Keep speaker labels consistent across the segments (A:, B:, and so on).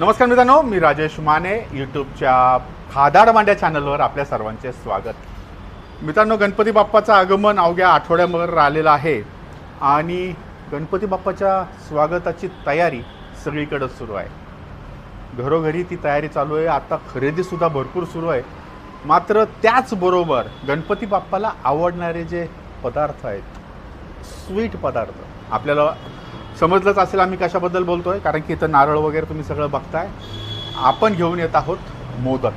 A: नमस्कार मित्रांनो मी राजेश माने यूट्यूबच्या खादाड मांड्या चॅनलवर आपल्या सर्वांचे स्वागत. मित्रांनो गणपती बाप्पाचं आगमन अवघ्या आठवड्यावर आलेलं आहे आणि गणपती बाप्पाच्या स्वागताची तयारी सगळीकडं सुरू आहे. घरोघरी ती तयारी चालू आहे आता खरेदीसुद्धा भरपूर सुरू आहे. मात्र त्याचबरोबर गणपती बाप्पाला आवडणारे जे पदार्थ आहेत स्वीट पदार्थ आपल्याला समजलंच असेल आम्ही कशाबद्दल बोलतोय कारण की इथं नारळ वगैरे तुम्ही सगळं बघताय. आपण घेऊन येत आहोत मोदक.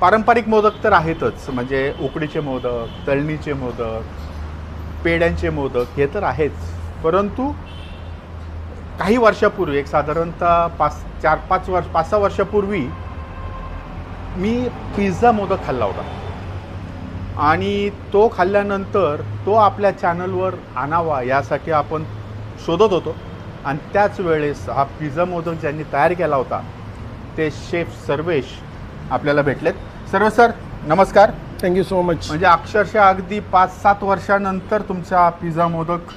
A: पारंपरिक मोदक तर आहेतच म्हणजे उकडीचे मोदक तळणीचे मोदक पेड्यांचे मोदक हे तर आहेच. परंतु काही वर्षापूर्वी एक साधारणतः पाच चार पाच वर्ष पाच सहा वर्षापूर्वी मी पिझ्झा मोदक खाल्ला होता. आणि तो खाल्ल्यानंतर तो आपल्या चॅनलवर आणावा यासाठी आपण शोधत होतो. आणि त्याच वेळेस हा पिझ्झा मोदक ज्यांनी तयार केला होता ते शेफ सर्वेश आपल्याला भेटलेत. सर्वेश सर नमस्कार.
B: थँक्यू सो मच
A: म्हणजे अक्षरशः अगदी पाच सात वर्षानंतर तुमचा पिझ्झा मोदक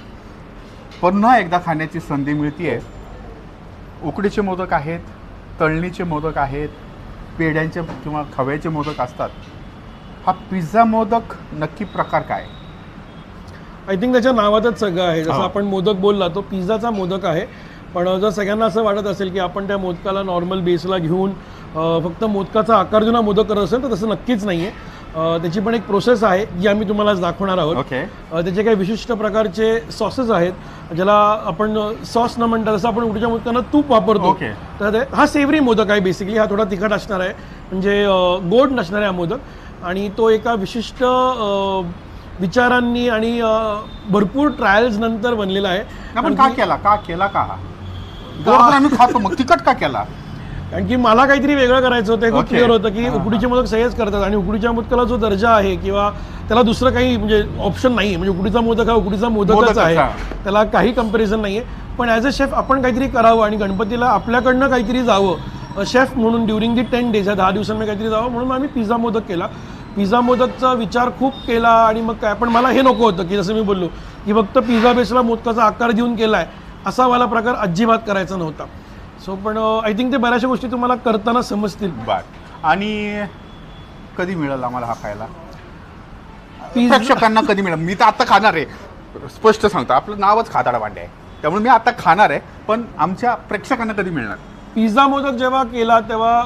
A: पुन्हा एकदा खाण्याची संधी मिळते उकडीचे मोदक आहेत तळणीचे मोदक आहेत पेढ्यांचे किंवा खव्याचे मोदक असतात. हा पिझ्झा मोदक नक्की प्रकार काय?
B: आय थिंक त्याच्या नावातच सगळं आहे. जसं. आपण मोदक बोलला तो पिझ्झाचा मोदक आहे. पण जर सगळ्यांना असं वाटत असेल की आपण त्या मोदकाला नॉर्मल बेसला घेऊन फक्त मोदकाचा आकार हा मोदक करत असेल तर तसं नक्कीच नाही आहे त्याची पण एक प्रोसेस आहे जी आम्ही तुम्हाला आज दाखवणार आहोत. अ, त्याचे काही विशिष्ट प्रकारचे सॉसेस आहेत ज्याला आपण सॉस न म्हणता जसं आपण उडीच्या मोदकांना तूप वापरतो
A: ओके.
B: तर हा सेवरी मोदक आहे बेसिकली हा थोडा तिखट असणार आहे. म्हणजे गोड नसणार आहे हा मोदक. आणि तो एका विशिष्ट विचारांनी आणि भरपूर ट्रायल्स नंतर बनलेला आहे.
A: आपण का केला? का केला का आम्ही खातो मग. तिखट का केला?
B: कारण की मला काहीतरी वेगळं करायचं होतं खूप. क्लिअर होतं की. उकडीचे मोदक सगळेच करतात आणि उकडीच्या मोदकाला जो दर्जा आहे किंवा त्याला दुसरं काही म्हणजे ऑप्शन नाही म्हणजे उकडीचा मोदक हा उकडीचा मोदकच आहे. त्याला काही कंपॅरिझन नाही आहे पण ॲज अ शेफ आपण काहीतरी करावं आणि गणपतीला आपल्याकडनं काहीतरी जावं. शेफ म्हणून ड्युरिंग दी टेन डेज या दहा दिवसांमध्ये काहीतरी जावं म्हणून आम्ही पिझ्झा मोदक केला. पिझ्झा मोदकचा विचार खूप केला आणि मग काय पण मला हे नको होतं की जसं मी बोललो की फक्त पिझ्झा बेसला मोदकाचा आकार देऊन केला आहे असा मला प्रकार अजिबात करायचा नव्हता. सो पण आय थिंक ते बऱ्याचशा गोष्टी तुम्हाला करताना समजतील.
A: बर. आणि कधी मिळेल आम्हाला हा खायला? प्रेक्षकांना कधी मिळेल? मी तर आता खाणार आहे. स्पष्ट सांगतो आपलं नावच खाताडा भांडे आहे. त्यामुळे मी आता खाणार आहे पण आमच्या प्रेक्षकांना कधी मिळणार?
B: पिझ्झा मोदक जेव्हा केला तेव्हा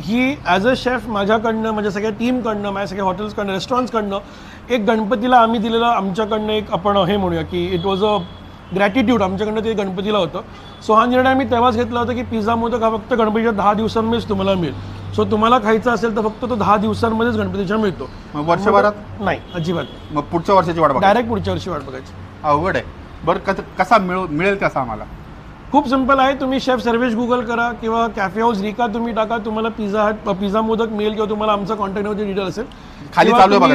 B: ही ॲज अ शेफ माझ्याकडनं म्हणजे सगळ्या टीमकडनं माझ्या सगळ्या हॉटेल्सकडनं रेस्टॉरंट्सकडनं एक गणपतीला आम्ही दिलेलं आमच्याकडनं एक आपण हे म्हणूया की इट वॉज अ ग्रॅटिट्यूड आमच्याकडनं ते गणपतीला होतं. सो हा निर्णय आम्ही तेव्हाच घेतला होता की पिझ्झा मोदक हा फक्त गणपतीच्या दहा दिवसांमध्येच तुम्हाला मिळेल. सो तुम्हाला खायचा असेल तर फक्त तो दहा दिवसांमध्येच गणपतीच्या मिळतो.
A: वर्षभरात?
B: नाही अजिबात. नाही.
A: मग पुढच्या वर्षाची वाट बघा
B: डायरेक्ट पुढच्या वर्षी वाट बघायची.
A: अवघड आहे. बरं कस कसा मिळू मिळेल कसा आम्हाला?
B: खूप सिंपल आहे तुम्ही शेफ सर्वेश गुगल करा किंवा कॅफे हाऊस रिका तुम्ही टाका तुम्हाला पिझ्झा हट पिझ्झा मोदक मिळेल किंवा तुम्हाला आमचा कॉन्टॅक्टवरती डिटेल असेल.
A: खाली चालू आहे बघा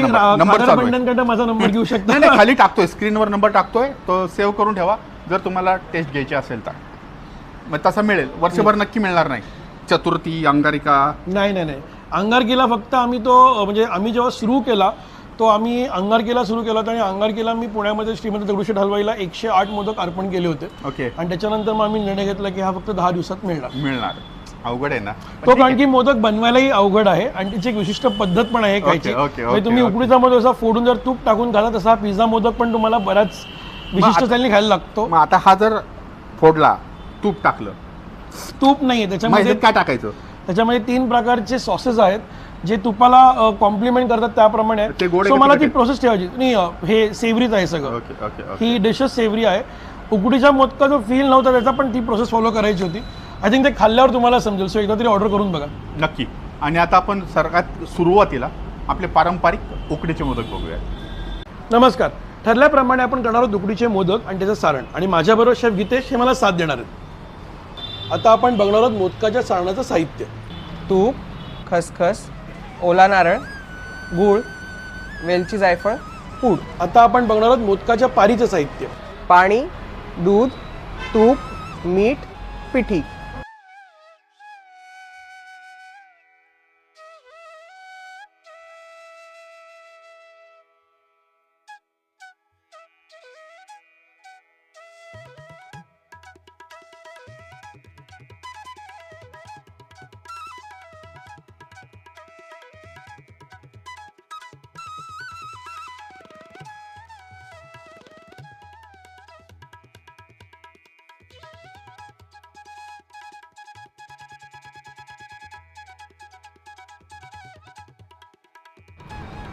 A: चालू आहे.
B: माझा नंबर घेऊ
A: नाही
B: शकता?
A: नाही खाली टाकतोय स्क्रीनवर नंबर टाकतोय तो सेव्ह करून ठेवा. जर तुम्हाला टेस्ट घ्यायची असेल तर. मग तसा मिळेल. वर्षभर नक्की मिळणार नाही. चतुर्थी अंगारिका.
B: नाही नाही नाही. अंगारकीला फक्त आम्ही तो अं, म्हणजे आम्ही जेव्हा सुरू केला तो आम्ही अंगारकीला सुरू केला होता आणि अंगारकीला मी पुण्यामध्ये श्रीमंत दगडूशेठ हलवाईला एकशे आठ मोदक अर्पण केले होते.
A: ओके.
B: आणि त्याच्यानंतर मग आम्ही निर्णय घेतला की हा फक्त दहा दिवसात मिळणार.
A: मिळणार. अवघड आहे ना?
B: तो कारण की मोदक बनवायलाही अवघड आहे आणि त्याची एक विशिष्ट पद्धत पण आहे खायची. म्हणजे तुम्ही. उकडीचा मोदक असा फोडून जर तूप टाकून खाला तसा पिझ्झा मोदक पण तुम्हाला बऱ्याच विशिष्ट स्टाईलने खायला लागतो.
A: मग आता हा जर फोडला तूप टाकलं.
B: तूप नाहीये
A: मग
B: त्याच्यामध्ये
A: काय टाकायचं?
B: त्याच्यामध्ये तीन प्रकारचे सॉसेस आहेत. जे तुपाला कॉम्प्लिमेंट करतात त्याप्रमाणे. सो मला ती? प्रोसेस ठेवायची. नाही हे सेवरीच आहे सगळं. ही डिशेस सेवरी आहे. उकडीच्या मोदका जो फील नव्हता त्याचा पण ती प्रोसेस फॉलो करायची होती. आय थिंक ते खाल्ल्यावर तुम्हाला समजेल. सो एकदा तरी ऑर्डर करून बघा.
A: नक्की. आणि आता आपण सर्वात सुरुवातीला आपले पारंपरिक उकडीचे मोदक बघूया.
B: नमस्कार. ठरल्याप्रमाणे आपण करणार आहोत उकडीचे मोदक आणि त्याचं सारण. आणि माझ्याबरोबर शेफ गीतेश हे मला साथ देणार आहेत. आता आपण बघणार आहोत मोदकाच्या सारणाचं साहित्य.
C: तूप खसखस ओला नारळ गूळ वेलची जायफळ पूड
B: आता आपण बघणार आहोत मोदकाच्या पारीचं साहित्य.
C: पाणी दूध तूप मीठ पिठी.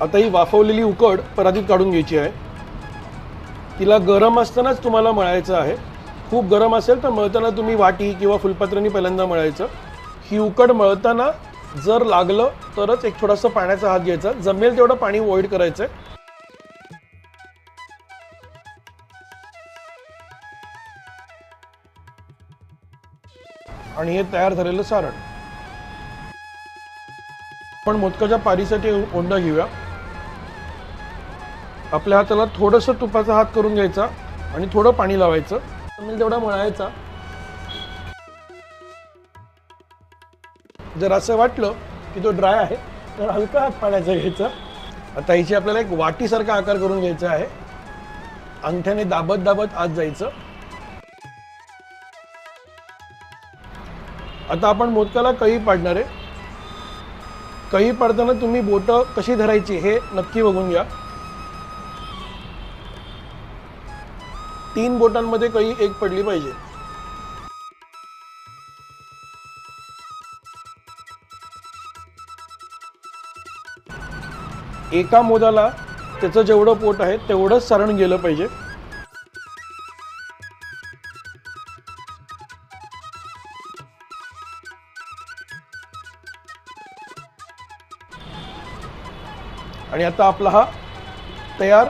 B: आता ही वाफवलेली उकड परातीत काढून घ्यायची आहे. तिला गरम असतानाच तुम्हाला मळायचं आहे. खूप गरम असेल तर मळताना तुम्ही वाटी किंवा फुलपात्रांनी पहिल्यांदा मळायचं. ही उकड मळताना जर लागलं तरच एक थोडासा पाण्याचा हात घ्यायचा. जमेल तेवढं पाणी वॉइड करायचं आणि हे तयार झालेलं सारण. पण मोदकाच्या पारीसाठी ओंडा घेऊया. आपल्या हाताला थोडंसं तुपाचा हात करून घ्यायचा आणि थोडं पाणी लावायचं. जमेल तेवढा मळायचा. जर असं वाटलं की तो ड्राय आहे तर हलका हात पाण्याचा घ्यायचा. आता हिची आपल्याला एक वाटीसारखा आकार करून घ्यायचा आहे. अंगठ्याने दाबत दाबत आत जायचं. आता आपण मोदकाला कळी पाडणार आहे. कळी पाडताना तुम्ही बोटं कशी धरायची हे नक्की बघून घ्या. तीन बोटांमध्ये कळी एक पडली पाहिजे. एका मोदाला त्याचं जेवढं पोट आहे तेवढंच सारण गेलं पाहिजे. आणि आता आपला हा तयार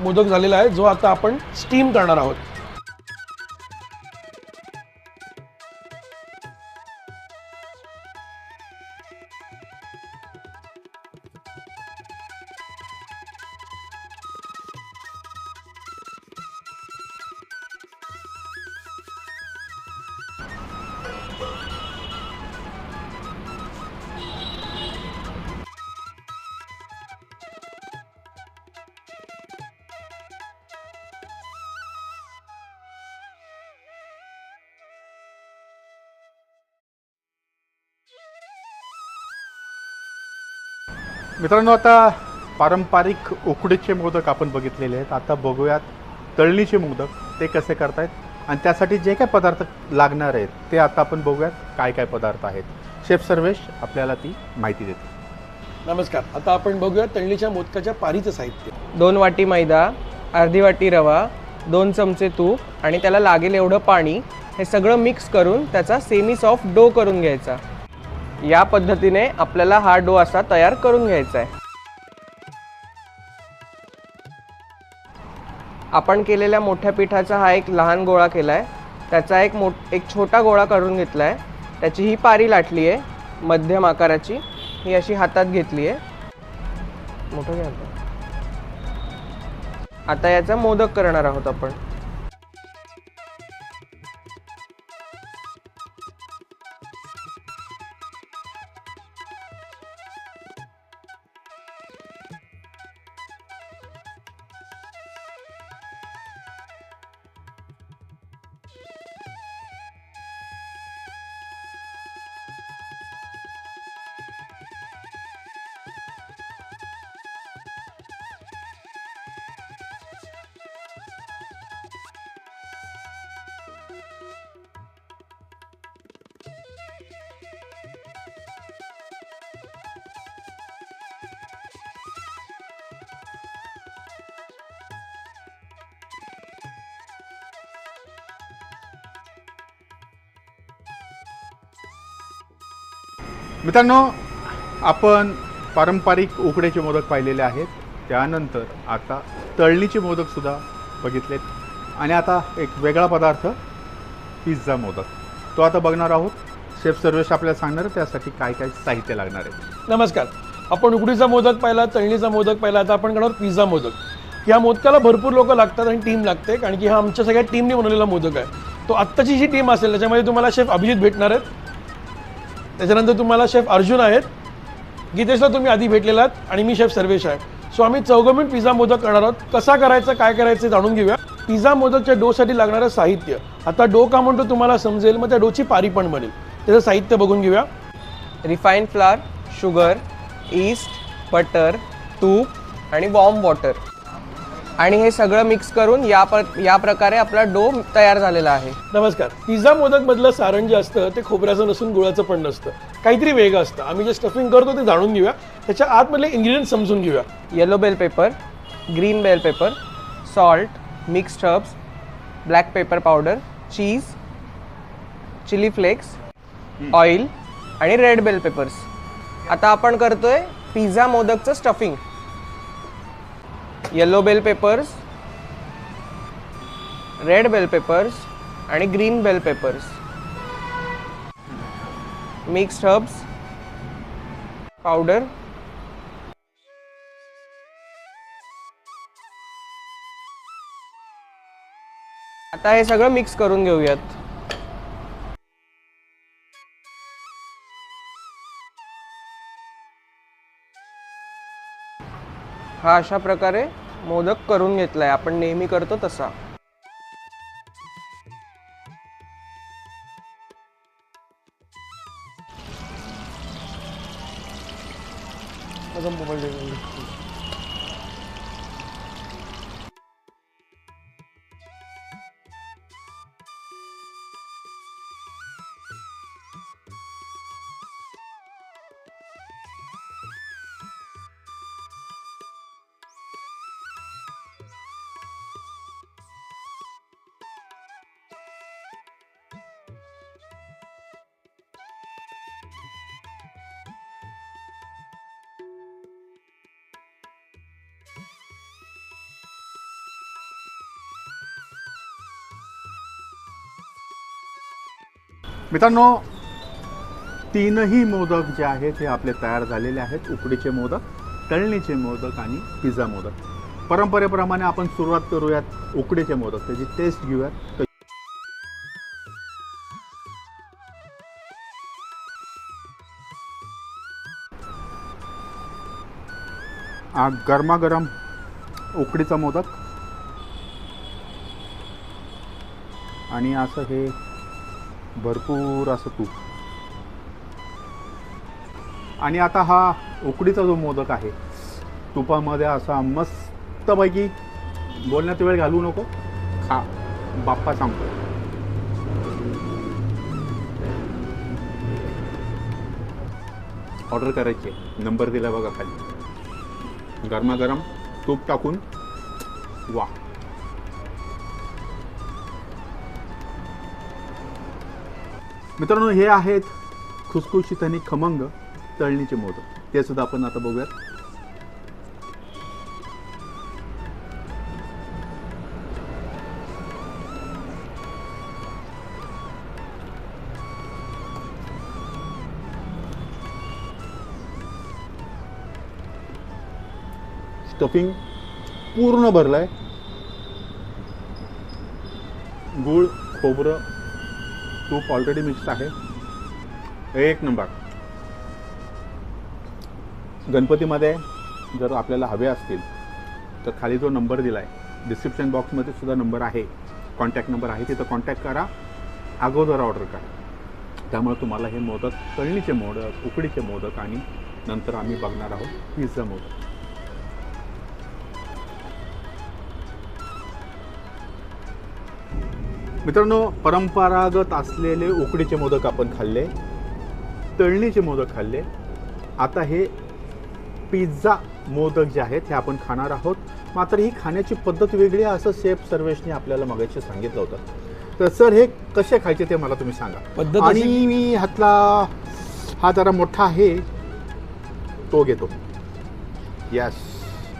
B: मोदक झालेला आहे जो आता आपण स्टीम करणार आहोत.
A: मित्रांनो आता पारंपरिक उकडीचे मोदक आपण बघितलेले आहेत. आता बघूयात तळणीचे मोदक. ते कसे करतायत आणि त्यासाठी जे काय पदार्थ लागणार आहेत ते आता आपण बघूयात काय काय पदार्थ आहेत. शेफ सर्वेश आपल्याला ती माहिती देते.
B: नमस्कार. आता आपण बघूया तळणीच्या मोदकाच्या पारीचं साहित्य.
C: दोन वाटी मैदा अर्धी वाटी रवा दोन चमचे तूप आणि त्याला लागेल एवढं पाणी. हे सगळं मिक्स करून त्याचा सेमी सॉफ्ट डो करून घ्यायचा. या पद्धतीने आपल्याला हा डो असा तयार करून घ्यायचा आहे. आपण केलेल्या मोठ्या पिठाचा हा एक लहान गोळा केला आहे त्याचा एक मोठ एक छोटा गोळा करून घेतला आहे त्याची ही पारी लाटली आहे मध्यम आकाराची. ही अशी हातात घेतली आहे. मोठं घ्या आता. आता याचा मोदक करणार आहोत आपण.
A: मित्रांनो आपण पारंपरिक उकड्याचे मोदक पाहिलेले आहेत. त्यानंतर आता तळणीचे मोदकसुद्धा बघितलेत. आणि आता एक वेगळा पदार्थ पिझ्झा मोदक. तो आता बघणार आहोत. शेफ सर्वेश आपल्याला सांगणार त्यासाठी काय काय साहित्य लागणार आहे.
B: नमस्कार. आपण उकडीचा मोदक पाहिला तळणीचा मोदक पाहिला आता आपण करणार पिझ्झा मोदक. या मोदकाला भरपूर लोक लागतात आणि टीम लागते कारण की हा आमच्या सगळ्या टीमने बनवलेला मोदक आहे. तो आत्ताची जी टीम असेल त्याच्यामध्ये तुम्हाला शेफ अभिजित भेटणार आहेत. त्याच्यानंतर तुम्हाला शेफ अर्जुन आहेत. गीतेशला तुम्ही आधी भेटलेला आणि मी शेफ सर्वेश आहे. सो आम्ही चौघमिन पिझ्झा मोदक करणार आहोत. कसा करायचा काय करायचं जाणून घेऊया. पिझ्झा मोदकच्या डोसाठी लागणारं साहित्य. आता डो का म्हणतो तुम्हाला समजेल मग त्या डोची पारी पण बनेल. त्याचं साहित्य बघून घेऊया.
C: Refine flour sugar yeast butter तूप आणि वॉर्म वॉटर आणि हे सगळं मिक्स करून या प या प्रकारे आपला डो तयार झालेला आहे.
B: नमस्कार. पिझ्झा मोदक मधलं सारण जे असतं ते खोबऱ्याचं नसून गुळाचं पण नसतं. काहीतरी वेगळं असतं. आम्ही जे स्टफिंग करतो ते जाणून घेऊया. त्याच्या आतमधले इन्ग्रेडियंट समजून घेऊया.
C: Yellow bell pepper green bell pepper salt mixed herbs black pepper powder cheese chilli flakes oil आणि रेड बेल पेपर्स आता आपण करतोय pizza मोदकचं stuffing yellow bell peppers red bell peppers आणि green bell peppers. Mixed herbs powder. आता हे सगळं mix करून घेऊयात. हा अशा प्रकारे मोदक करून घेतला आहे आपण नेहमी करतो तसा.
A: मित्रांनो तीनही मोदक जे आहेत हे आपले तयार झालेले आहेत. उकडीचे मोदक तळणीचे मोदक आणि पिझ्झा मोदक. परंपरेप्रमाणे आपण सुरुवात करूयात उकडीचे मोदक. त्याची टेस्ट घेऊयात. गरमागरम उकडीचा मोदक. आणि असं हे भरपूर असं तूप. आणि आता हा उकडीचा जो मोदक आहे तुपामध्ये असा मस्तपैकी बोलण्यात वेळ घालवू नको. खा. बाप्पा सांगतो. ऑर्डर करायची आहे. नंबर दिला बघा खाली. गरमागरम तूप टाकून. वा. मित्रांनो हे आहेत खुसखुशीत आणि खमंग तळणीचे मोदक. ते सुद्धा आपण आता बघूयात. स्टफिंग पूर्ण भरलंय. गूळ खोबरं तूप ऑलरेडी मिक्स आहे. एक नंबर गणपतीमध्ये जर आपल्याला हवे असतील तर खाली जो नंबर दिला आहे डिस्क्रिप्शन बॉक्समध्ये सुद्धा नंबर आहे. कॉन्टॅक्ट नंबर आहे तिथं कॉन्टॅक्ट करा. अगोदर ऑर्डर करा. त्यामुळे तुम्हाला हे मोदक तळणीचे मोदक उकडीचे मोदक आणि नंतर आम्ही बघणार आहोत पिझ्झा मोदक. मित्रांनो परंपरागत असलेले उकडीचे मोदक आपण खाल्ले तळणीचे मोदक खाल्ले. आता हे पिझ्झा मोदक जे आहेत हे आपण खाणार आहोत. मात्र ही खाण्याची पद्धत वेगळी आहे असं शेफ सर्वेशने आपल्याला मगाशी सांगितलं होतं. तर सर हे कसे खायचे ते मला तुम्ही सांगा.
B: पद्धत
A: आणि मी ह्यातला हा जरा मोठा आहे तो घेतो. यस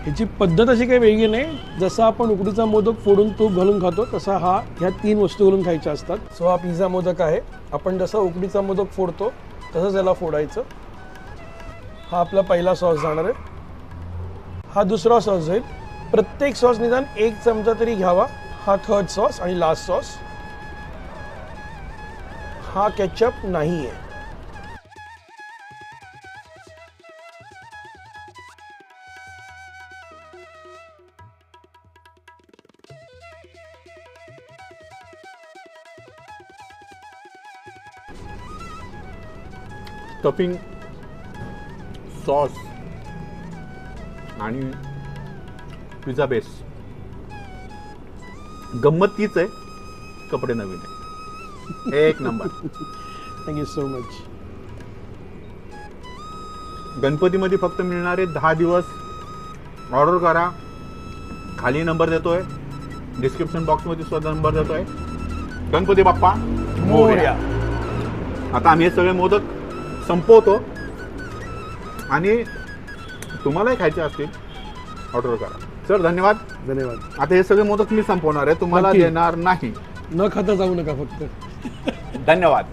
B: ह्याची पद्धत अशी काही वेगळी नाही. जसं आपण उकडीचा मोदक फोडून तूप घालून खातो तसा हा ह्या तीन वस्तू घालून खायच्या असतात. सो हा पिझ्झा मोदक आहे. आपण जसा उकडीचा मोदक फोडतो तसंच याला फोडायचं. हा आपला पहिला सॉस जाणार आहे. हा दुसरा सॉस जाईल. प्रत्येक सॉस निदान एक चमचा तरी घ्यावा. हा थर्ड सॉस आणि लास्ट सॉस हा केचप नाही आहे
A: स्टफिंग सॉस आणि पिझ्झा बेस गंमत तीच आहे कपडे नवीन आहे एक नंबर
B: थँक्यू सो मच
A: गणपतीमध्ये फक्त मिळणारे दहा दिवस ऑर्डर करा. खाली नंबर देतोय. डिस्क्रिप्शन बॉक्समध्ये सुद्धा नंबर देतोय. गणपती बाप्पा मोरया. आता आम्ही हे सगळे मोदक संपवतो. आणि तुम्हालाही खायचे असतील ऑर्डर करा. सर धन्यवाद.
B: धन्यवाद.
A: आता हे सगळे मोदक मी संपवणार आहे तुम्हाला
B: नक्की.
A: देणार नाही.
B: न खाता जाऊ नका फक्त.
A: धन्यवाद.